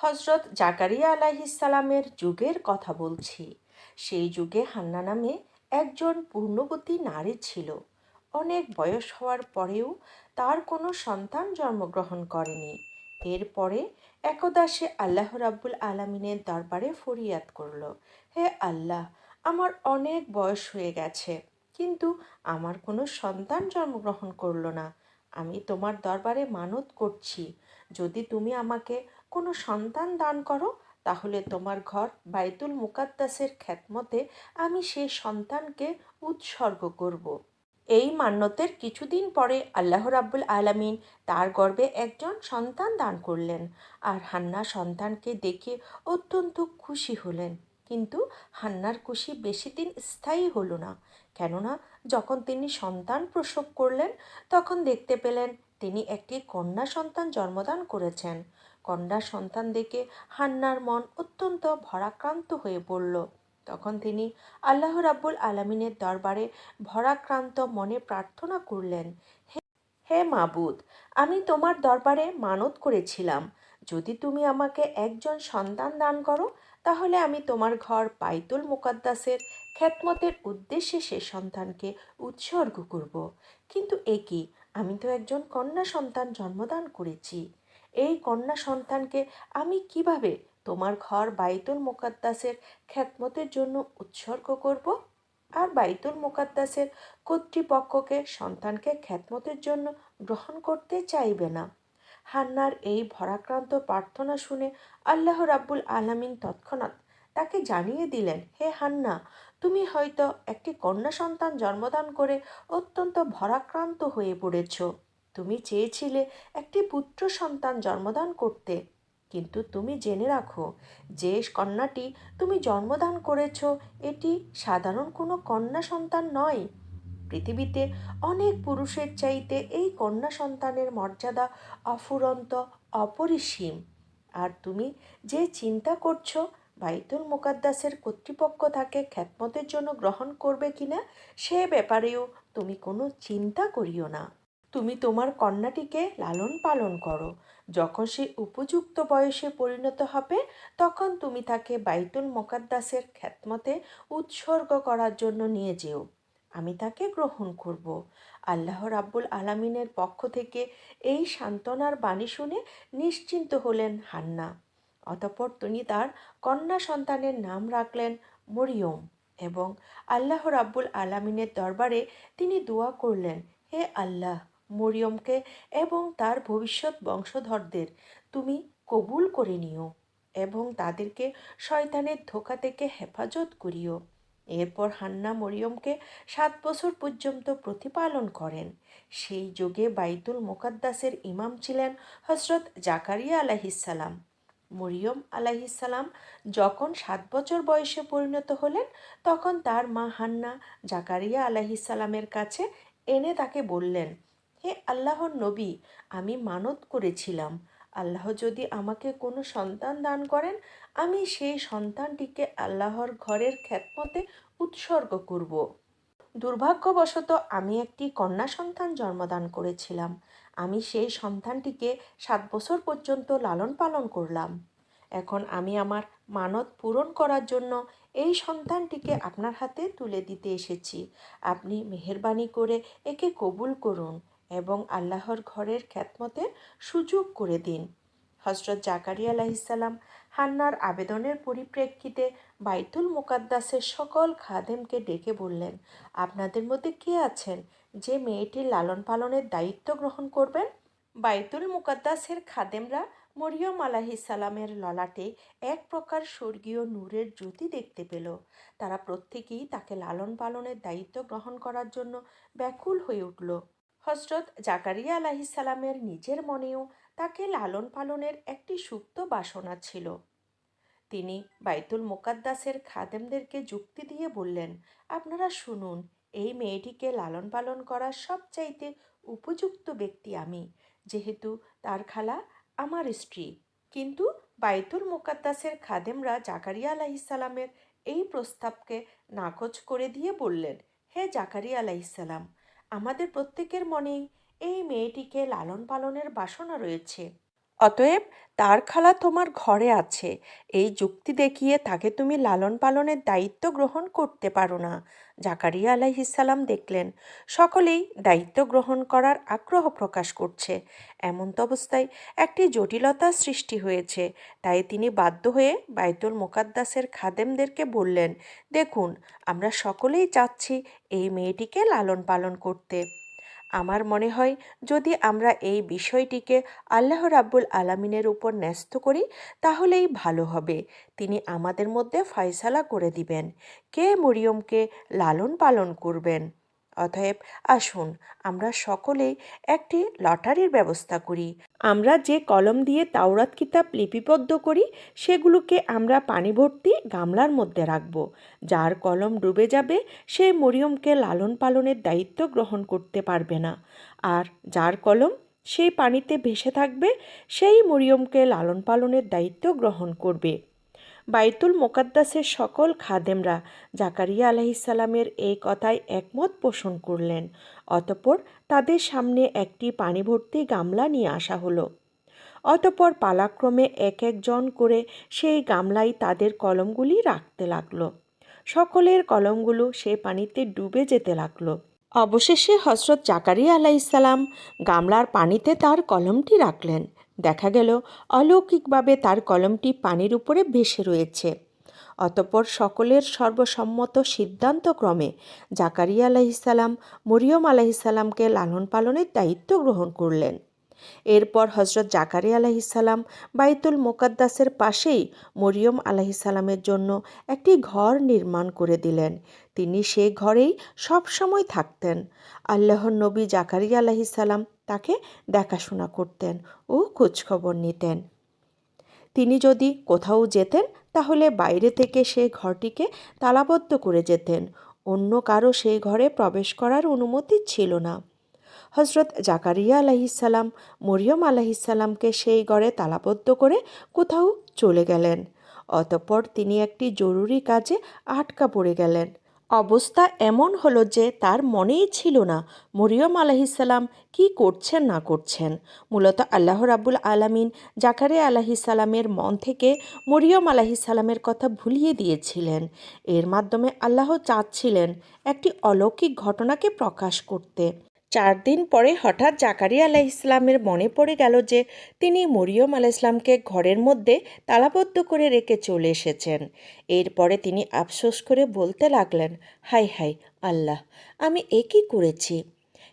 হজরত জাকারিয়া আলাহিসাল্লামের যুগের কথা বলছি। সেই যুগে হান্না নামে একজন পূর্ণবতী নারী ছিল। অনেক বয়স হওয়ার পরেও তার কোনো সন্তান জন্মগ্রহণ করেনি। এরপরে একদা সে আল্লাহ রাব্বুল আলমিনের দরবারে ফরিয়াদ করল, হে আল্লাহ, আমার অনেক বয়স হয়ে গেছে, কিন্তু আমার কোনো সন্তান জন্মগ্রহণ করল না। আমি তোমার দরবারে মানত করছি। যদি তুমি আমাকে কোনো সন্তান দান করো, তাহলে তোমার ঘর বাইতুল মুকাদ্দাসের খ্যাতমতে আমি সেই সন্তানকে উৎসর্গ করব। এই মান্যতের কিছুদিন পরে আল্লাহ রাব্বুল আলামিন তার গর্ভে একজন সন্তান দান করলেন আর হান্না সন্তানকে দেখে অত্যন্ত খুশি হলেন কিন্তু হান্নার খুশি বেশি দিন স্থায়ী হলো না, কেননা যখন তিনি সন্তান প্রসব করলেন, তখন দেখতে পেলেন তিনি একটি কন্যা সন্তান জন্মদান করেছেন কন্যা সন্তান দেখে হান্নার মন অত্যন্ত ভরাক্রান্ত হয়ে পড়ল। তখন তিনি আল্লাহ রাব্বুল আলমিনের দরবারে ভরাক্রান্ত মনে প্রার্থনা করলেন, হে মাবুদ, আমি তোমার দরবারে মানত করেছিলাম। যদি তুমি আমাকে একজন সন্তান দান করো, তাহলে আমি তোমার ঘর পাইতুল মুকাদ্দাসের খ্যাতমতের উদ্দেশ্যে সে সন্তানকে উৎসর্গ করব। কিন্তু এ কি? আমি তো একজন কন্যা সন্তান জন্মদান করেছি। এই কন্যা সন্তানকে আমি কীভাবে তোমার ঘর বাইতুল মোকাদ্দাসের খ্যাতমতের জন্য উৎসর্গ করব? আর বাইতুল মোকাদ্দাসের কর্তৃপক্ষকে সন্তানকে খ্যাতমতের জন্য গ্রহণ করতে চাইবে না? হান্নার এই ভরাক্রান্ত প্রার্থনা শুনে আল্লাহ রাব্বুল আলামিন তৎক্ষণাৎ তাকে জানিয়ে দিলেন, হে হান্না, তুমি হয়তো একটি কন্যা সন্তান জন্মদান করে অত্যন্ত ভরাক্রান্ত হয়ে পড়েছ। তুমি চেয়েছিলে একটি পুত্র সন্তান জন্মদান করতে। কিন্তু তুমি জেনে রাখো, যে কন্যাটি তুমি জন্মদান করেছ, এটি সাধারণ কোনো কন্যা সন্তান নয়। পৃথিবীতে অনেক পুরুষের চাইতে এই কন্যা সন্তানের মর্যাদা অফুরন্ত অপরিসীম। আর তুমি যে চিন্তা করছ, বাইতুল মোকাদ্দাসের কর্তৃপক্ষ তাকে খ্যাতমতের জন্য গ্রহণ করবে কিনা, সে ব্যাপারেও তুমি কোনো চিন্তা করিও না। তুমি তোমার কন্যাটিকে লালন পালন করো। যখন সে উপযুক্ত বয়সে পরিণত হবে, তখন তুমি তাকে বাইতুল মোকাদ্দাসের খ্যাতমতে উৎসর্গ করার জন্য নিয়ে যেও। আমি তাকে গ্রহণ করব। আল্লাহ রাব্বুল আলামিনের পক্ষ থেকে এই সান্ত্বনার বাণী শুনে নিশ্চিন্ত হলেন হান্না। অতপর তিনি তার কন্যা সন্তানের নাম রাখলেন মরিয়ম এবং আল্লাহ রাব্বুল আলামিনের দরবারে তিনি দোয়া করলেন, হে আল্লাহ মরিয়মকে এবং তার ভবিষ্যৎ বংশধরদের তুমি কবুল করে নিও এবং তাদেরকে শয়তানের ধোকা থেকে হেফাজত করিও। এরপর হান্না মরিয়মকে সাত বছর পর্যন্ত প্রতিপালন করেন। সেই যুগে বাইতুল মোকাদ্দাসের ইমাম ছিলেন হজরত জাকারিয়া আলাহিসাল্লাম মরিয়ম আলাহিসাল্লাম যখন সাত বছর বয়সে পরিণত হলেন, তখন তার মা হান্না জাকারিয়া আলাহিসাল্লামের কাছে এনে তাকে বললেন হে আল্লাহর নবী, আমি মানত করেছিলাম। আল্লাহ যদি আমাকে কোনো সন্তান দান করেন, আমি সেই সন্তানটিকে আল্লাহর ঘরের খ্যাতমতে উৎসর্গ করব। দুর্ভাগ্যবশত আমি একটি কন্যা সন্তান জন্মদান করেছিলাম। আমি সেই সন্তানটিকে সাত বছর পর্যন্ত লালন পালন করলাম। এখন আমি আমার মানত পূরণ করার জন্য এই সন্তানটিকে আপনার হাতে তুলে দিতে এসেছি। আপনি মেহরবানি করে একে কবুল করুন। এবং আল্লাহর ঘরের খ্যাতমতে সুযোগ করে দিন। হজরত জাকারি আলাহিসাল্লাম হান্নার আবেদনের পরিপ্রেক্ষিতে বাইতুল মোকাদ্দাসের সকল খাদেমকে ডেকে বললেন, আপনাদের মধ্যে কে আছেন যে মেয়েটির লালন পালনের দায়িত্ব গ্রহণ করবেন? বাইতুল মুকাদ্দাসের খাদেমরা মরিয়ম আলাহিসাল্লামের ললাটে এক প্রকার স্বর্গীয় নূরের জ্যোতি দেখতে পেল। তারা প্রত্যেকেই তাকে লালন পালনের দায়িত্ব গ্রহণ করার জন্য ব্যাকুল হয়ে উঠল। হজরত জাকারিয়া আলাহিসাল্লামের নিজের মনেও তাকে লালন পালনের একটি সুপ্ত বাসনা ছিল। তিনি বাইতুল মোকাদ্দাসের খাদেমদেরকে যুক্তি দিয়ে বললেন, আপনারা শুনুন, এই মেয়েটিকে লালন পালন করার সবচাইতে উপযুক্ত ব্যক্তি আমি। যেহেতু তার খালা আমার স্ত্রী, কিন্তু বাইতুল মোকাদ্দাসের খাদেমরা জাকারিয়া আলাহিসাল্লামের এই প্রস্তাবকে নাকচ করে দিয়ে বললেন, হে জাকারিয়া আলাইসাল্লাম আমাদের প্রত্যেকের মনেই এই মেয়েটিকে লালন পালনের বাসনা রয়েছে। অতএব তার খালা তোমার ঘরে আছে। এই যুক্তি দেখিয়ে তাকে তুমি লালন পালনের দায়িত্ব গ্রহণ করতে পারো না। জাকারিয়া আলাইহিসাল্লাম দেখলেন, সকলেই দায়িত্ব গ্রহণ করার আগ্রহ প্রকাশ করছে। এমন্ত অবস্থায় একটি জটিলতা সৃষ্টি হয়েছে। তাই তিনি বাধ্য হয়ে বাইতুল মোকাদ্দাসের খাদেমদেরকে বললেন, দেখুন, আমরা সকলেই চাচ্ছি এই মেয়েটিকে লালন পালন করতে। আমার মনে হয় যদি আমরা এই বিষয়টিকে আল্লাহ রাব্বুল আলামিনের উপর ন্যস্ত করি, তাহলেই ভালো হবে। তিনি আমাদের মধ্যে ফয়সালা করে দিবেন। কে মরিয়মকে লালন পালন করবেন? অতএব আসুন, আমরা সকলেই একটি লটারির ব্যবস্থা করি। আমরা যে কলম দিয়ে তাওরাত কিতাব লিপিবদ্ধ করি, সেগুলোকে আমরা পানি ভর্তি গামলার মধ্যে রাখব। যার কলম ডুবে যাবে, সে মরিয়মকে লালন পালনের দায়িত্ব গ্রহণ করতে পারবে না। আর যার কলম সেই পানিতে ভেসে থাকবে, সেই মরিয়মকে লালন পালনের দায়িত্ব গ্রহণ করবে। বাইতুল মোকাদ্দাসের সকল খাদেমরা জাকারিয়া আলাইসাল্লামের এই কথায় একমত পোষণ করলেন। অতপর তাদের সামনে একটি পানি ভর্তি গামলা নিয়ে আসা হলো। অতপর পালাক্রমে এক একজন করে সেই গামলায় তাদের কলমগুলি রাখতে লাগল। সকলের কলমগুলো সে পানিতে ডুবে যেতে লাগল। অবশেষে হজরত জাকারিয়া আলাইসাল্লাম গামলার পানিতে তার কলমটি রাখলেন। দেখা গেল অলৌকিকভাবে তার কলমটি পানির উপরে ভেসে রয়েছে। অতপর সকলের সর্বসম্মত সিদ্ধান্তক্রমে জাকারিয়া আলাইসাল্লাম মরিয়ম আলাইসাল্লামকে লালন পালনের দায়িত্ব গ্রহণ করলেন। এরপর হজরত জাকারিয়া আলাইসাল্লাম বাইতুল মোকাদ্দাসের পাশেই মরিয়ম আলাইসাল্লামের জন্য একটি ঘর নির্মাণ করে দিলেন। তিনি সেই ঘরেই সব সময় থাকতেন। আল্লাহর নবী জাকারিয়া আলাইসাল্লাম তাকে দেখাশোনা করতেন ও খোঁজখবর নিতেন। তিনি যদি কোথাও যেতেন, তাহলে বাইরে থেকে সেই ঘরটিকে তালাবদ্ধ করে যেতেন। অন্য কারও সেই ঘরে প্রবেশ করার অনুমতি ছিল না। হজরত জাকারিয়া আলাহিসাল্লাম মরিয়ম আলাহিসাল্লামকে সেই ঘরে তালাবদ্ধ করে কোথাও চলে গেলেন। অতপর তিনি একটি জরুরি কাজে আটকা পড়ে গেলেন। অবস্থা এমন হলো যে তার মনেই ছিল না মরিয়ম আলাহিসাল্লাম কি করছেন, না করছেন। মূলত আল্লাহ রাবুল আলামিন জাকারে আলাহিসাল্লামের মন থেকে মরিয়ম আলাহিসাল্লামের কথা ভুলিয়ে দিয়েছিলেন। এর মাধ্যমে আল্লাহ চাচ্ছিলেন একটি অলৌকিক ঘটনাকে প্রকাশ করতে। চার দিন পরে হঠাৎ জাকারিয়া আলাহ ইসলামের মনে পড়ে গেল যে তিনি মরিয়ম আলাহ ইসলামকে ঘরের মধ্যে তালাবদ্ধ করে রেখে চলে এসেছেন। এরপরে তিনি আফসোস করে বলতে লাগলেন হাই হাই আল্লাহ, আমি এ কী করেছি?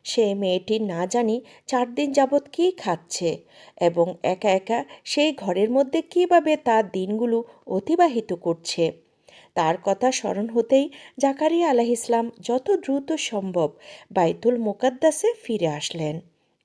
সে মেয়েটি না জানি চার দিন যাবৎ কী খাচ্ছে এবং একা একা সেই ঘরের মধ্যে কীভাবে তার দিনগুলো অতিবাহিত করছে? তার কথা স্মরণ হতেই জাকারিয়া আলাহ ইসলাম যত দ্রুত সম্ভব বাইতুল মোকাদ্দাসে ফিরে আসলেন।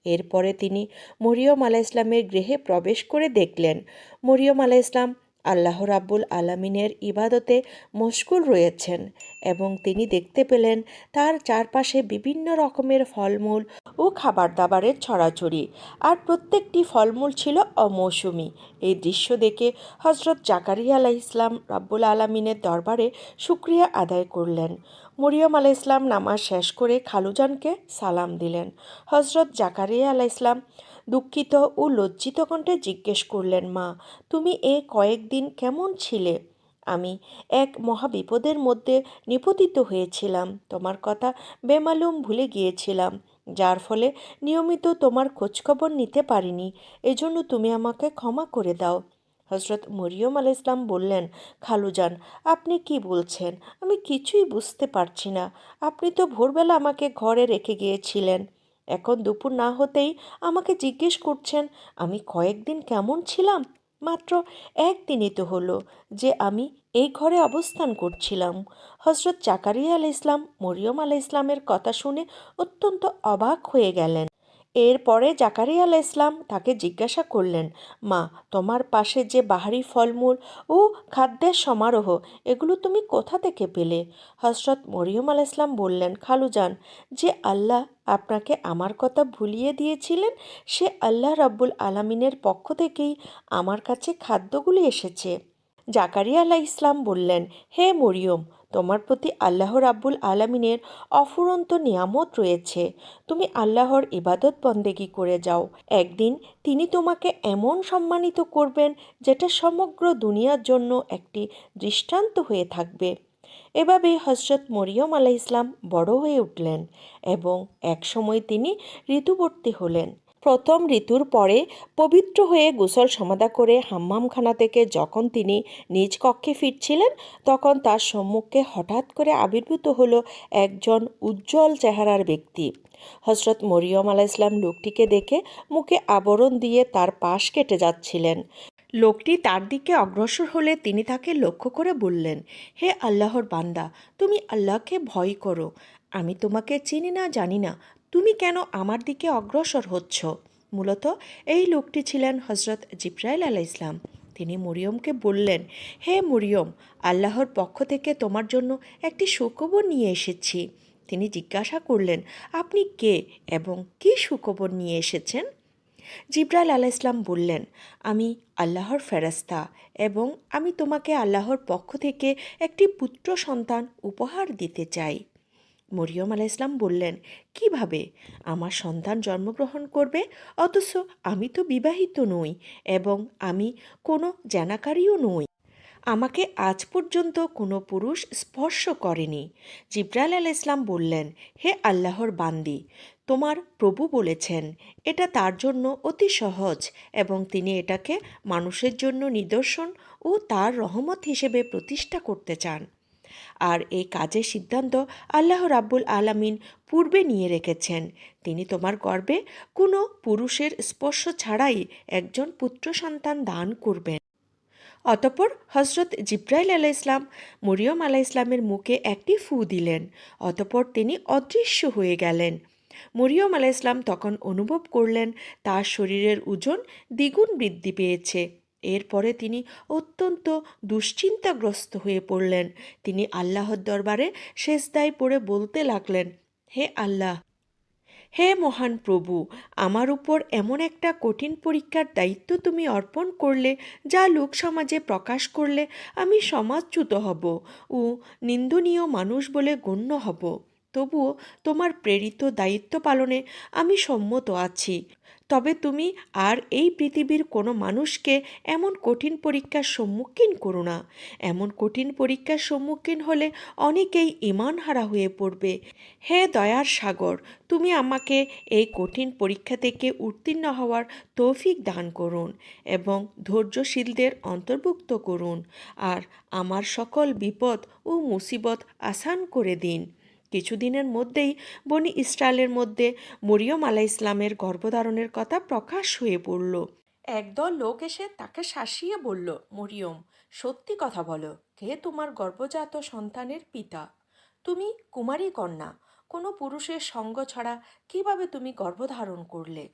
এরপরে তিনি মরিয়ম আলাহ ইসলামের গৃহে প্রবেশ করে দেখলেন। মরিয়ম আলাহ ইসলাম আল্লাহ রাব্বুল আলমিনের ইবাদতে মশগুল রয়েছেন। এবং তিনি দেখতে পেলেন তার চারপাশে বিভিন্ন রকমের ফলমূল ও খাবার দাবারের ছড়াছড়ি। আর প্রত্যেকটি ফলমূল ছিল অমৌসুমি। এই দৃশ্য দেখে হজরত জাকারিয়া আলাহ ইসলাম রাব্বুল আলমিনের দরবারে শুক্রিয়া আদায় করলেন। মরিয়ম আলাহ ইসলাম নামাজ শেষ করে খালুজানকে সালাম দিলেন। হজরত জাকারিয়া আলাহ ইসলাম দুঃখিত ও লজ্জিত কণ্ঠে জিজ্ঞেস করলেন, মা, তুমি এ কয়েকদিন কেমন ছিলে? আমি এক মহাবিপদের মধ্যে নিপতিত হয়েছিলাম। তোমার কথা বেমালুম ভুলে গিয়েছিলাম, যার ফলে নিয়মিত তোমার খোঁজখবর নিতে পারিনি। এজন্য তুমি আমাকে ক্ষমা করে দাও। হজরত মরিয়ম আল ইসলাম বললেন, খালুজান, আপনি কি বলছেন? আমি কিছুই বুঝতে পারছি না। আপনি তো ভোরবেলা আমাকে ঘরে রেখে গিয়েছিলেন। এখন দুপুর না হতেই আমাকে জিজ্ঞেস করছেন, আমি কয়েকদিন কেমন ছিলাম? মাত্র একদিনই তো হলো যে আমি এই ঘরে অবস্থান করছিলাম। হজরত জাকারিয়া আল ইসলাম মরিয়ম আল ইসলামের কথা শুনে অত্যন্ত অবাক হয়ে গেলেন। এরপরে জাকারিয়া আল ইসলাম তাকে জিজ্ঞাসা করলেন, মা, তোমার পাশে যে বাহারি ফলমূল ও খাদ্যের সমারোহ, এগুলো তুমি কোথা থেকে পেলে? হজরত মরিয়ম আল ইসলাম বললেন, খালুজান, যে আল্লাহ আপনাকে আমার কথা ভুলিয়ে দিয়েছিলেন, সে আল্লাহ রাব্বুল আলামিনের পক্ষ থেকেই আমার কাছে খাদ্যগুলি এসেছে। জাকারিয়া আলাহ ইসলাম বললেন, হে মরিয়ম তোমার প্রতি আল্লাহ রাব্বুল আলামিনের অফুরন্ত নিয়ামত রয়েছে। তুমি আল্লাহর ইবাদত বন্দেগি করে যাও। একদিন তিনি তোমাকে এমন সম্মানিত করবেন যেটা সমগ্র দুনিয়ার জন্য একটি দৃষ্টান্ত হয়ে থাকবে। এভাবে হজরত মরিয়ম আলাহ ইসলাম বড় হয়ে উঠলেন এবং একসময় তিনি ঋতুবর্তী হলেন। প্রথম ঋতুর পরে পবিত্র হয়ে গোসল সমাধা করে হাম্মামখানা থেকে যখন তিনি নিজ কক্ষে ফিরছিলেন, তখন তার সম্মুখে হঠাৎ করে আবির্ভূত হলো একজন উজ্জ্বল চেহারার ব্যক্তি। হজরত মরিয়ম আলাহ ইসলাম লোকটিকে দেখে মুখে আবরণ দিয়ে তার পাশ কেটে যাচ্ছিলেন। লোকটি তার দিকে অগ্রসর হলে তিনি তাকে লক্ষ্য করে বললেন, হে আল্লাহর বান্দা, তুমি আল্লাহকে ভয় করো। আমি তোমাকে চিনি না, জানি না। তুমি কেন আমার দিকে অগ্রসর হচ্ছ? মূলত এই লোকটি ছিলেন হজরত জিব্রাইল আলাহ ইসলাম তিনি মরিয়মকে বললেন, হে মরিয়ম, আল্লাহর পক্ষ থেকে তোমার জন্য একটি সুখবর নিয়ে এসেছি। তিনি জিজ্ঞাসা করলেন, আপনি কে এবং কী সুখবর নিয়ে এসেছেন? জিব্রাইল আলাহ ইসলাম বললেন, আমি আল্লাহর ফেরাস্তা এবং আমি তোমাকে আল্লাহর পক্ষ থেকে একটি পুত্র সন্তান উপহার দিতে চাই। মরিয়ম আলাহ ইসলাম বললেন, কীভাবে? আমার সন্তান জন্মগ্রহণ করবে? অথচ আমি তো বিবাহিত নই এবং আমি কোনো জানাকারীও নই। আমাকে আজ পর্যন্ত কোনো পুরুষ স্পর্শ করেনি। জিব্রাইল আল ইসলাম বললেন, হে আল্লাহর বান্দি, তোমার প্রভু বলেছেন, এটা তার জন্য অতি সহজ এবং তিনি এটাকে মানুষের জন্য নিদর্শন ও তার রহমত হিসেবে প্রতিষ্ঠা করতে চান। আর এই কাজের সিদ্ধান্ত আল্লাহ রাব্বুল আলামিন পূর্বে নিয়ে রেখেছেন। তিনি তোমার গর্বে কোনো পুরুষের স্পর্শ ছাড়াই একজন পুত্র সন্তান দান করবেন। অতপর হজরত জিব্রাইল আলাহ ইসলাম মরিয়ম আলাহ ইসলামের মুখে একটি ফু দিলেন। অতপর তিনি অদৃশ্য হয়ে গেলেন। মরিয়ম আলাহ ইসলাম তখন অনুভব করলেন, তার শরীরের ওজন দ্বিগুণ বৃদ্ধি পেয়েছে। এরপরে তিনি অত্যন্ত দুশ্চিন্তাগ্রস্ত হয়ে পড়লেন। তিনি আল্লাহর দরবারে শেষদায় পড়ে বলতে লাগলেন, হে আল্লাহ, হে মহান প্রভু, আমার উপর এমন একটা কঠিন পরীক্ষার দায়িত্ব তুমি অর্পণ করলে, যা লোক সমাজে প্রকাশ করলে আমি সমাজচ্যুত হব ও নিন্দনীয় মানুষ বলে গণ্য হব। তবুও তোমার প্রেরিত দায়িত্ব পালনে আমি সম্মত আছি। তবে তুমি আর এই পৃথিবীর কোনো মানুষকে এমন কঠিন পরীক্ষার সম্মুখীন করো না। এমন কঠিন পরীক্ষার সম্মুখীন হলে অনেকেই ইমান হারা হয়ে পড়বে। হে দয়ার সাগর, তুমি আমাকে এই কঠিন পরীক্ষা থেকে উত্তীর্ণ হওয়ার তৌফিক দান করুন এবং ধৈর্যশীলদের অন্তর্ভুক্ত করুন। আর আমার সকল বিপদ ও মুসিবত আসান করে দিন। কিছুদিনের মধ্যেই বনি ইসরায়েলের মধ্যে মরিয়ম আলাহ ইসলামের গর্ভধারণের কথা প্রকাশ হয়ে পড়ল। একদল লোক এসে তাকে শাসিয়ে বলল, মরিয়ম, সত্যি কথা বলো, কে তোমার গর্ভজাত সন্তানের পিতা? তুমি কুমারী কন্যা, কোনো পুরুষের সঙ্গ ছাড়া কীভাবে তুমি গর্ভধারণ করলে?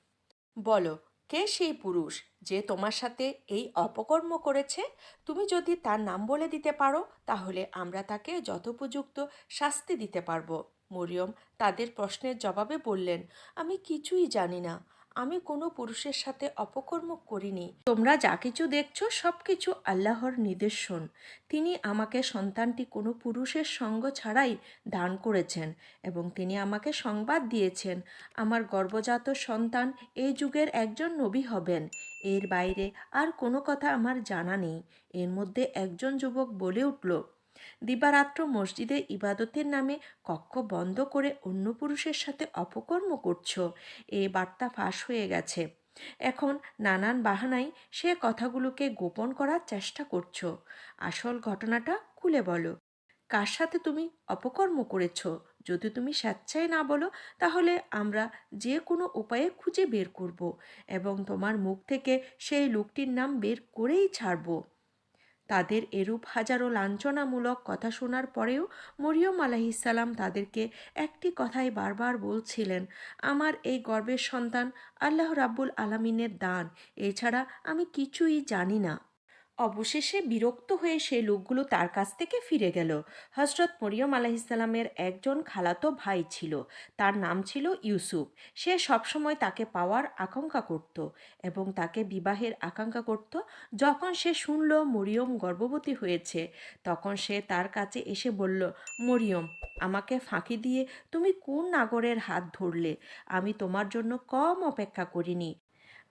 বলো কে সেই পুরুষ যে তোমার সাথে এই অপকর্ম করেছে? তুমি যদি তার নাম বলে দিতে পারো, তাহলে আমরা তাকে যথোপযুক্ত শাস্তি দিতে পারব। মরিয়ম তাদের প্রশ্নের জবাবে বললেন, আমি কিছুই জানি না। আমি কোনো পুরুষের সাথে অপকর্ম করিনি। তোমরা যা কিছু দেখছ সব কিছু আল্লাহর নিদর্শন। তিনি আমাকে সন্তানটি কোনো পুরুষের সঙ্গ ছাড়াই দান করেছেন এবং তিনি আমাকে সংবাদ দিয়েছেন, আমার গর্ভজাত সন্তান এই যুগের একজন নবী হবেন। এর বাইরে আর কোনো কথা আমার জানা নেই। এর মধ্যে একজন যুবক বলে উঠল দিবারাত্র মসজিদে ইবাদতের নামে কক্ষ বন্ধ করে অন্য পুরুষের সাথে অপকর্ম করছ। এ বার্তা ফাঁস হয়ে গেছে। এখন নানান বাহানায় সে কথাগুলোকে গোপন করার চেষ্টা করছ। আসল ঘটনাটা খুলে বলো। কার সাথে তুমি অপকর্ম করেছ? যদি তুমি স্বেচ্ছায় না বলো, তাহলে আমরা যে কোনো উপায়ে খুঁজে বের করব এবং তোমার মুখ থেকে সেই লোকটির নাম বের করেই ছাড়বো। তাদের এরূপ হাজারো লাঞ্ছনামূলক কথা শোনার পরেও মরিয়ম আলাহিসাল্লাম তাদেরকে একটি কথাই বারবার বলছিলেন, আমার এই গর্বের সন্তান আল্লাহ রাব্বুল আলমিনের দান। এছাড়া আমি কিছুই জানি না। অবশেষে বিরক্ত হয়ে সেই লোকগুলো তার কাছ থেকে ফিরে গেল। হজরত মরিয়ম আলাহিসাল্লামের একজন খালাতো ভাই ছিল। তার নাম ছিল ইউসুফ। সে সবসময় তাকে পাওয়ার আকাঙ্ক্ষা করত এবং তাকে বিবাহের আকাঙ্ক্ষা করত। যখন সে শুনল মরিয়ম গর্ভবতী হয়েছে, তখন সে তার কাছে এসে বলল, মরিয়ম, আমাকে ফাঁকি দিয়ে তুমি কোন নাগরের হাত ধরলে? আমি তোমার জন্য কম অপেক্ষা করিনি।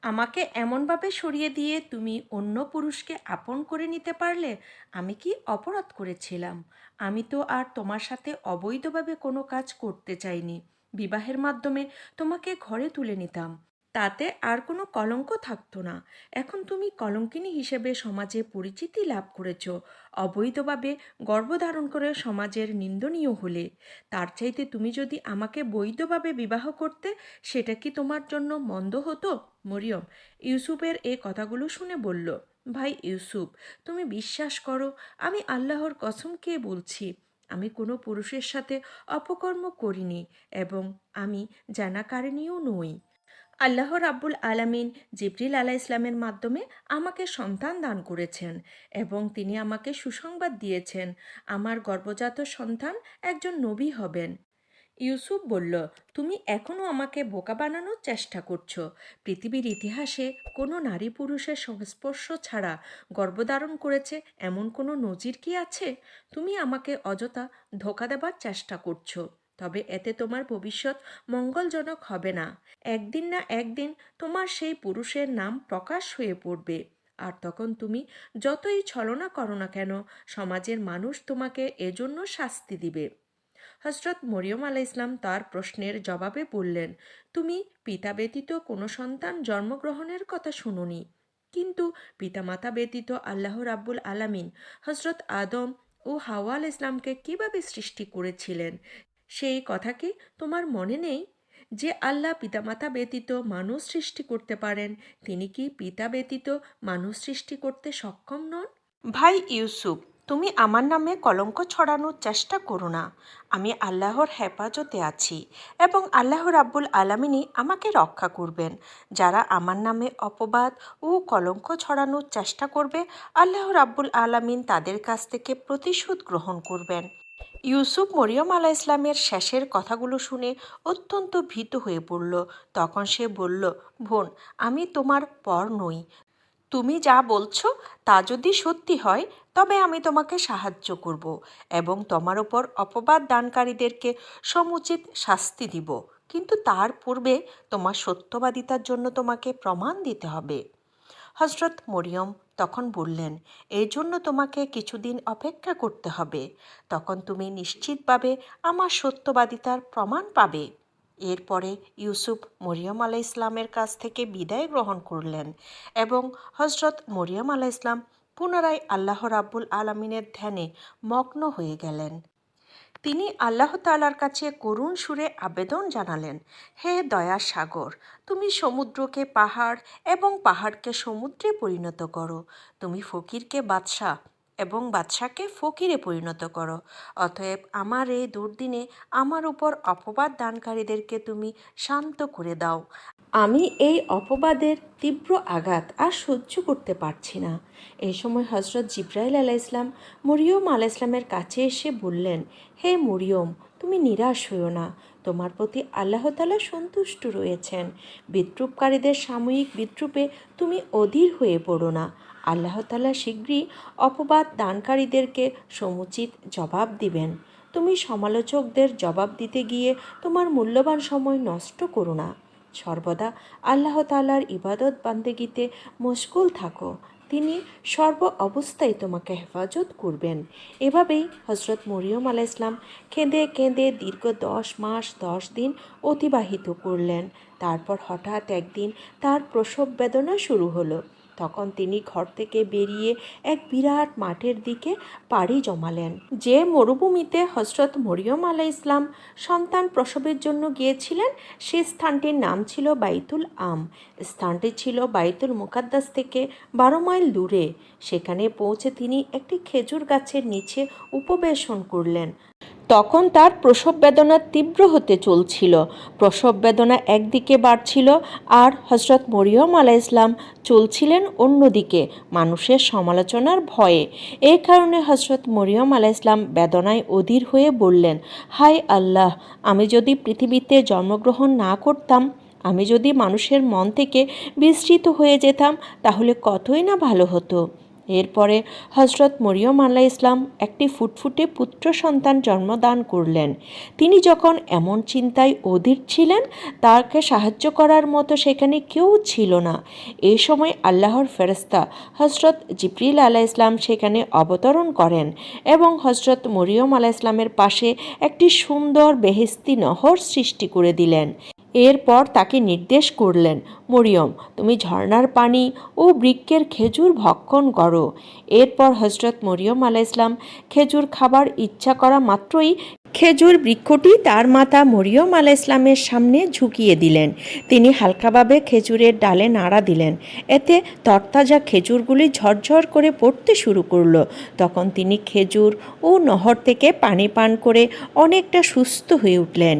আমাকে এমনভাবে সরিয়ে দিয়ে তুমি অন্য পুরুষকে আপন করে নিতে পারলে আমি কি অপরাধ করেছিলাম? আমি তো আর তোমার সাথে অবৈধভাবে কোনো কাজ করতে চাইনি। বিবাহের মাধ্যমে তোমাকে ঘরে তুলে নিতাম। তাতে আর কোনো কলঙ্ক থাকতো না। এখন তুমি কলঙ্কিনী হিসেবে সমাজে পরিচিতি লাভ করেছ। অবৈধভাবে গর্ভধারণ করে সমাজের নিন্দনীয় হলে। তার চাইতে তুমি যদি আমাকে বৈধভাবে বিবাহ করতে, সেটা কি তোমার জন্য মন্দ হতো? মরিয়ম ইউসুফের এই কথাগুলো শুনে বলল, ভাই ইউসুফ, তুমি বিশ্বাস করো, আমি আল্লাহর কসম বলছি, আমি কোনো পুরুষের সাথে অপকর্ম করিনি এবং আমি জানাকারিণীও নই। আল্লাহ রাব্বুল আলামিন জিবরিল আলাহ ইসলামের মাধ্যমে আমাকে সন্তান দান করেছেন এবং তিনি আমাকে সুসংবাদ দিয়েছেন, আমার গর্ভজাত সন্তান একজন নবী হবেন। ইউসুফ বলল, তুমি এখনও আমাকে বোকা বানানোর চেষ্টা করছ। পৃথিবীর ইতিহাসে কোনো নারী পুরুষের সংস্পর্শ ছাড়া গর্ভধারণ করেছে এমন কোনো নজির কি আছে? তুমি আমাকে অযথা ধোকা দেবার চেষ্টা করছ। তবে এতে তোমার ভবিষ্যৎ মঙ্গলজনক হবে না। একদিন না একদিন তোমার সেই পুরুষের নাম প্রকাশ হয়ে পড়বে। আর তখন তুমি যতই ছলনা করো না কেন, সমাজের মানুষ তোমাকে এজন্য শাস্তি দিবে। হজরত মরিয়ম আলাহ ইসলাম তার প্রশ্নের জবাবে বললেন, তুমি পিতা ব্যতীত কোনো সন্তান জন্মগ্রহণের কথা শুনুনি। কিন্তু পিতামাতা ব্যতীত আল্লাহ রাব্বুল আলামিন হজরত আদম ও হাওয়াল ইসলামকে কীভাবে সৃষ্টি করেছিলেন? সেই কথা কি তোমার মনে নেই? যে আল্লাহ পিতামাতা ব্যতীত মানুষ সৃষ্টি করতে পারেন, তিনি কি পিতা ব্যতীত মানুষ সৃষ্টি করতে সক্ষম নন? ভাই ইউসুফ, তুমি আমার নামে কলঙ্ক ছড়ানোর চেষ্টা করো না। আমি আল্লাহর হেফাজতে আছি এবং আল্লাহ রাব্বুল আলামিনই আমাকে রক্ষা করবেন। যারা আমার নামে অপবাদ ও কলঙ্ক ছড়ানোর চেষ্টা করবে, আল্লাহ রাব্বুল আলামিন তাদের কাছ থেকে প্রতিশোধ গ্রহণ করবেন। ইউসুফ মরিয়ম আলাহ ইসলামের শেষের কথাগুলো শুনে অত্যন্ত ভীত হয়ে পড়ল। তখন সে বলল, বোন, আমি তোমার পর নই। তুমি যা বলছো তা যদি সত্যি হয়, তবে আমি তোমাকে সাহায্য করব এবং তোমার ওপর অপবাদ দানকারীদেরকে সমুচিত শাস্তি দিব। কিন্তু তার পূর্বে তোমার সত্যবাদিতার জন্য তোমাকে প্রমাণ দিতে হবে। হজরত মরিয়ম তখন বললেন এই জন্য তোমাকে কিছুদিন অপেক্ষা করতে হবে। তখন তুমি নিশ্চিতভাবে আমার সত্যবাদিতার প্রমাণ পাবে। এরপরে ইউসুফ মরিয়ম আলাহ ইসলামের কাছ থেকে বিদায় গ্রহণ করলেন এবং হজরত মরিয়ম আলাহ ইসলাম পুনরায় আল্লাহ রাব্বুল আলমিনের ধ্যানে মগ্ন হয়ে গেলেন। তিনি আল্লাহ তালার কাছে করুণ সুরে আবেদন জানালেন, হে দয়ার সাগর, তুমি সমুদ্রকে পাহাড় এবং পাহাড়কে সমুদ্রে পরিণত করো। তুমি ফকিরকে বাদশাহ এবং বাদশাকে ফকিরে পরিণত করো। অতএব আমার এই দুর্দিনে আমার উপর অপবাদ দানকারীদেরকে তুমি শান্ত করে দাও। আমি এই অপবাদের তীব্র আঘাত আর সহ্য করতে পারছি না। এই সময় হজরত জিব্রাইল আলাহ ইসলাম মরিয়ম আলাহ ইসলামের কাছে এসে বললেন, হে মরিয়ম, তুমি নিরাশ হইও না। তোমার প্রতি আল্লাহ তালা সন্তুষ্ট রয়েছেন। বিদ্রুপকারীদের সাময়িক বিদ্রুপে তুমি অধীর হয়ে পড়ো না। আল্লাহ তালা শীঘ্রই অপবাদ দানকারীদেরকে সমুচিত জবাব দিবেন। তুমি সমালোচকদের জবাব দিতে গিয়ে তোমার মূল্যবান সময় নষ্ট করো না। সর্বদা আল্লাহ তালার ইবাদত বান্দেগিতে মশগুল থাকো। তিনি সর্ব অবস্থায় তোমাকে হেফাজত করবেন। এভাবেই হজরত মরিয়ম আলা ইসলাম কেঁদে কেঁদে দীর্ঘ দশ মাস, দশ দিন অতিবাহিত করলেন। তারপর হঠাৎ একদিন তার প্রসব বেদনা শুরু হলো। তখন তিনি ঘর থেকে বেরিয়ে এক বিরাট মাঠের দিকে পাড়ি জমালেন, যে মরুভূমিতে হজরত মরিয়ম আলা ইসলাম সন্তান প্রসবের জন্য গিয়েছিলেন, সে স্থানটির নাম ছিল বাইতুল আম। স্থানটি ছিল বাইতুল মুকাদ্দাস থেকে বারো মাইল দূরে। সেখানে পৌঁছে তিনি একটি খেজুর গাছের নিচে উপবেশন করলেন। তখন তার প্রসব বেদনা তীব্র হতে চলছিল। প্রসব বেদনা একদিকে বাড়ছিল আর হজরত মরিয়ম আলাহ ইসলাম চলছিলেন অন্যদিকে মানুষের সমালোচনার ভয়ে। এই কারণে হজরত মরিয়ম আলাহ ইসলাম বেদনায় অধীর হয়ে বললেন হাই আল্লাহ, আমি যদি পৃথিবীতে জন্মগ্রহণ না করতাম, আমি যদি মানুষের মন থেকে বিস্তৃত হয়ে যেতাম, তাহলে কতই না ভালো হতো? এরপরে হজরত মরিয়ম আল্লাহ ইসলাম একটি ফুটফুটে পুত্র সন্তান জন্মদান করলেন। তিনি যখন এমন চিন্তায় অধীর ছিলেন তাকে সাহায্য করার মতো সেখানে কেউ ছিল না। এই সময় আল্লাহর ফেরস্তা হজরত জিবরিল আলাহ ইসলাম সেখানে অবতরণ করেন এবং হজরত মরিয়ম আলাহ ইসলামের পাশে একটি সুন্দর বেহেস্তি নহর সৃষ্টি করে দিলেন। এরপর তাকে নির্দেশ করলেন, মরিয়ম, তুমি ঝর্নার পানি ও বৃক্ষের খেজুর ভক্ষণ করো। এরপর হজরত মরিয়ম আলাহ ইসলাম খেজুর খাবার ইচ্ছা করা মাত্রই খেজুর বৃক্ষটি তার মাতা মরিয়ম আলা ইসলামের সামনে ঝুঁকিয়ে দিলেন। তিনি হালকাভাবে খেজুরের ডালে নাড়া দিলেন। এতে তরতাজা খেজুরগুলি ঝরঝর করে পড়তে শুরু করল। তখন তিনি খেজুর ও নহর থেকে পানি পান করে অনেকটা সুস্থ হয়ে উঠলেন।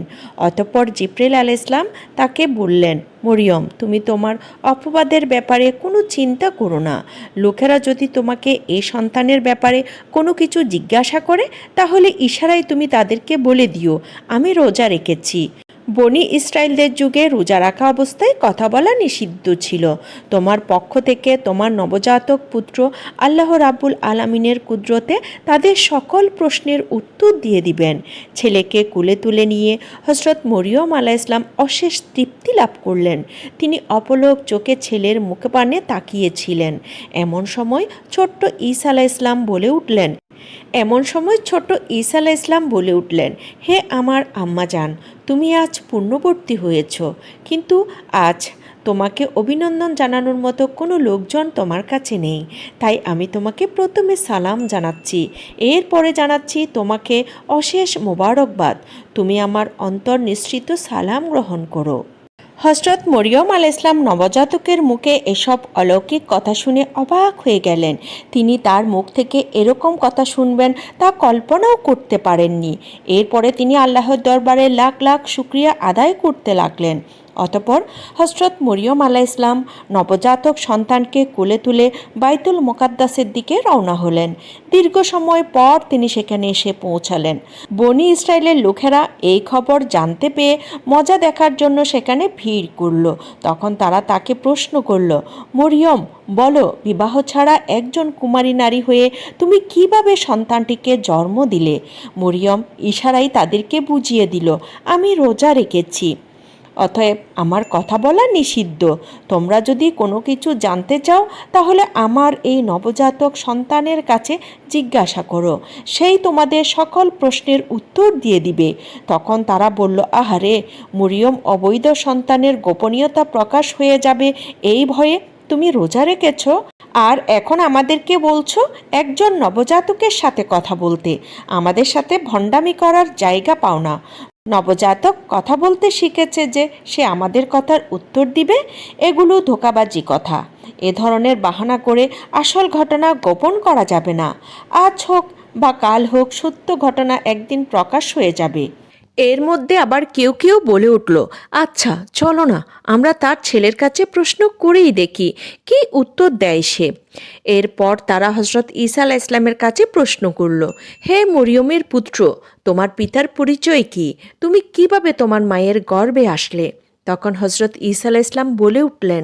অতপর জিপ্রেল আল ইসলাম তাকে বললেন মরিয়ম, তুমি তোমার অপবাদের ব্যাপারে কোনো চিন্তা করো না। লোকেরা যদি তোমাকে এ সন্তানের ব্যাপারে কোনো কিছু জিজ্ঞাসা করে, তাহলে ইশারায় তুমি তাদেরকে বলে দিও, আমি রোজা রেখেছি। বনি ইসরায়েলদের যুগে রোজা রাখা অবস্থায় কথা বলা নিষিদ্ধ ছিল। তোমার পক্ষ থেকে তোমার নবজাতক পুত্র আল্লাহ রাব্বুল আলামিনের কুদরতে তাদের সকল প্রশ্নের উত্তর দিয়ে দিবেন। ছেলেকে কুলে তুলে নিয়ে হজরত মরিয়ম আলাহ ইসলাম অশেষ তৃপ্তি লাভ করলেন। তিনি অপলক চোখে ছেলের মুখপানে তাকিয়েছিলেন। এমন সময় ছোট্ট ঈসা আলাহ ইসলাম বলে উঠলেন এমন সময় ছোট ঈসা আলাহ ইসলাম বলে উঠলেন, হে আমার আম্মা যান তুমি আজ পূর্ণবর্তী হয়েছ। কিন্তু আজ তোমাকে অভিনন্দন জানানোর মতো কোনো লোকজন তোমার কাছে নেই। তাই আমি তোমাকে প্রথমে সালাম জানাচ্ছি। এরপরে জানাচ্ছি তোমাকে অশেষ মোবারকবাদ। তুমি আমার অন্তর নিঃসৃত সালাম গ্রহণ করো। হজরত মরিয়ম আল ইসলাম নবজাতকের মুখে এসব অলৌকিক কথা শুনে অবাক হয়ে গেলেন। তিনি তার মুখ থেকে এরকম কথা শুনবেন তা কল্পনাও করতে পারেননি। এরপরে তিনি আল্লাহর দরবারে লাখ লাখ শুক্রিয়া আদায় করতে লাগলেন। অতপর হজরত মরিয়ম আলাহ ইসলাম নবজাতক সন্তানকে কোলে তুলে বাইতুল মোকাদ্দাসের দিকে রওনা হলেন। দীর্ঘ সময় পর তিনি সেখানে এসে পৌঁছালেন। বনি ইসরায়েলের লোকেরা এই খবর জানতে পেয়ে মজা দেখার জন্য সেখানে ভিড় করল। তখন তারা তাকে প্রশ্ন করল, মরিয়ম, বলো, বিবাহ ছাড়া একজন কুমারী নারী হয়ে তুমি কীভাবে সন্তানটিকে জন্ম দিলে? মরিয়ম ইশারাই তাদেরকে বুঝিয়ে দিল, আমি রোজা রেখেছি। অতএব আমার কথা বলা নিষিদ্ধ। তোমরা যদি কোনো কিছু জানতে চাও, তাহলে আমার এই নবজাতক সন্তানের কাছে জিজ্ঞাসা করো। সেই তোমাদের সকল প্রশ্নের উত্তর দিয়ে দিবে। তখন তারা বলল, আহারে, মরিয়ম অবৈধ সন্তানের গোপনীয়তা প্রকাশ হয়ে যাবে, এই ভয়ে তুমি রোজা রেখেছ? আর এখন আমাদেরকে বলছো, একজন নবজাতকের সাথে কথা বলতে। আমাদের সাথে ভণ্ডামি করার জায়গা পাও না। নবজাতক কথা বলতে শিখেছে যে সে আমাদের কথার উত্তর দিবে, এগুলো ধোকাবাজি কথা। এ ধরনের বাহানা করে আসল ঘটনা গোপন করা যাবে না। আজ হোক বা কাল হোক সত্য ঘটনা একদিন প্রকাশ হয়ে যাবে। এর মধ্যে আবার কেউ কেউ বলে উঠল আচ্ছা চলো না, আমরা তার ছেলের কাছে প্রশ্ন করেই দেখি, কি উত্তর দেয় সে? এরপর তারা হজরত ঈসা আলাহ ইসলামের কাছে প্রশ্ন করল, হে মরিয়মের পুত্র, তোমার পিতার পরিচয় কি? তুমি কীভাবে তোমার মায়ের গর্বে আসলে? তখন হজরত ঈসা আলাহ ইসলাম বলে উঠলেন,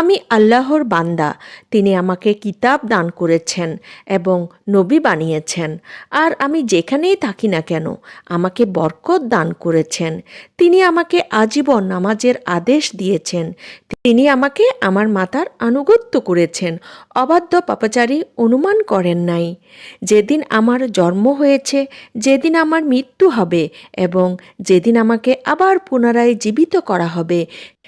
আমি আল্লাহর বান্দা, তিনি আমাকে কিতাব দান করেছেন এবং নবী বানিয়েছেন, আর আমি যেখানেই থাকি না কেন, আমাকে বরকত দান করেছেন, তিনি আমাকে আজীবন নামাজের আদেশ দিয়েছেন, তিনি আমাকে আমার মাতার আনুগত্য করেছেন, অবাধ্য পাপাচারী অনুমান করেন নাই, যেদিন আমার জন্ম হয়েছে, যেদিন আমার মৃত্যু হবে এবং যেদিন আমাকে আবার পুনরায় জীবিত করা হবে।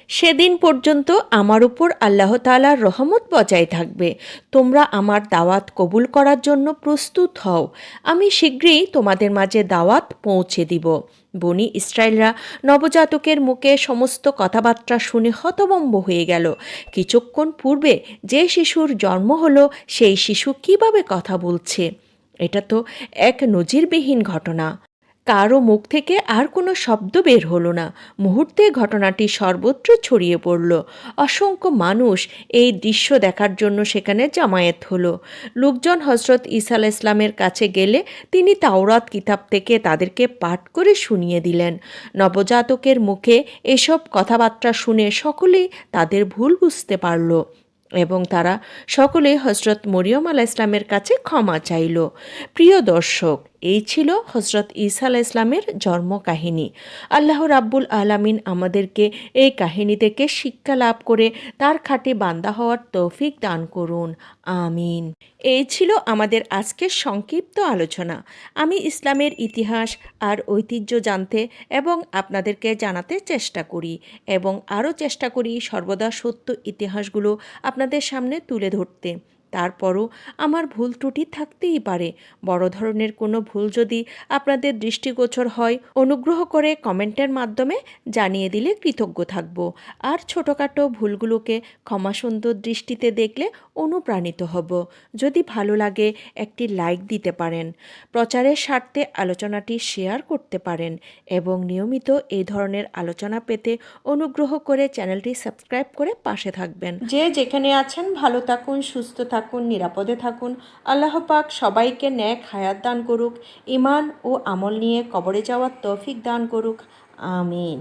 সেদিন পর্যন্ত আমার উপর আল্লাহ তালার রহমত বজায় থাকবে। তোমরা আমার দাওয়াত কবুল করার জন্য প্রস্তুত হও। আমি শীঘ্রই তোমাদের মাঝে দাওয়াত পৌঁছে দিব। বনি ইসরায়েলরা নবজাতকের মুখে সমস্ত কথাবার্তা শুনে হতবম্ব হয়ে গেল। কিছুক্ষণ পূর্বে যে শিশুর জন্ম হলো, সেই শিশু কীভাবে কথা বলছে? এটা তো এক নজিরবিহীন ঘটনা। কারও মুখ থেকে আর কোনো শব্দ বের হলো না। মুহূর্তে ঘটনাটি সর্বত্র ছড়িয়ে পড়ল। অসংখ্য মানুষ এই দৃশ্য দেখার জন্য সেখানে জামায়াত হলো। লোকজন হজরত আলাহ ইসলামের কাছে গেলে তিনি তাওরাত কিতাব থেকে তাদেরকে পাঠ করে শুনিয়ে দিলেন। নবজাতকের মুখে এসব কথাবার্তা শুনে সকলেই তাদের ভুল বুঝতে পারল এবং তারা সকলে হজরত মরিয়ম আলাহ ইসলামের কাছে ক্ষমা চাইল। প্রিয় দর্শক এই ছিল হজরত ঈসা আলাহ ইসলামের জন্ম কাহিনী আল্লাহ রাব্বুল আলামিন আমাদেরকে এই কাহিনী থেকে শিক্ষা লাভ করে তার খাটে বান্দা হওয়ার তৌফিক দান করুন। আমিন। এই ছিল আমাদের আজকের সংক্ষিপ্ত আলোচনা। আমি ইসলামের ইতিহাস আর ঐতিহ্য জানতে এবং আপনাদেরকে জানাতে চেষ্টা করি এবং আরও চেষ্টা করি সর্বদা সত্য ইতিহাসগুলো আপনাদের সামনে তুলে ধরতে। তারপরও আমার ভুল ত্রুটি থাকতেই পারে। বড় ধরনের কোনো ভুল যদি আপনাদের দৃষ্টিগোচর হয়, অনুগ্রহ করে কমেন্টের মাধ্যমে জানিয়ে দিলে কৃতজ্ঞ থাকব। আর ছোটোখাটো ভুলগুলোকে ক্ষমাসুন্দর দৃষ্টিতে দেখলে অনুপ্রাণিত হব। যদি ভালো লাগে, একটি লাইক দিতে পারেন, প্রচারের স্বার্থে আলোচনাটি শেয়ার করতে পারেন এবং নিয়মিত এই ধরনের আলোচনা পেতে অনুগ্রহ করে চ্যানেলটি সাবস্ক্রাইব করে পাশে থাকবেন। যে যেখানে আছেন, ভালো থাকুন, সুস্থ থাকুন, নিরাপদে থাকুন। আল্লাহ পাক সবাইকে ন্যাক হায়াত দান করুক ইমান ও আমল নিয়ে কবরে যাওয়ার তৌফিক দান করুক। আমিন।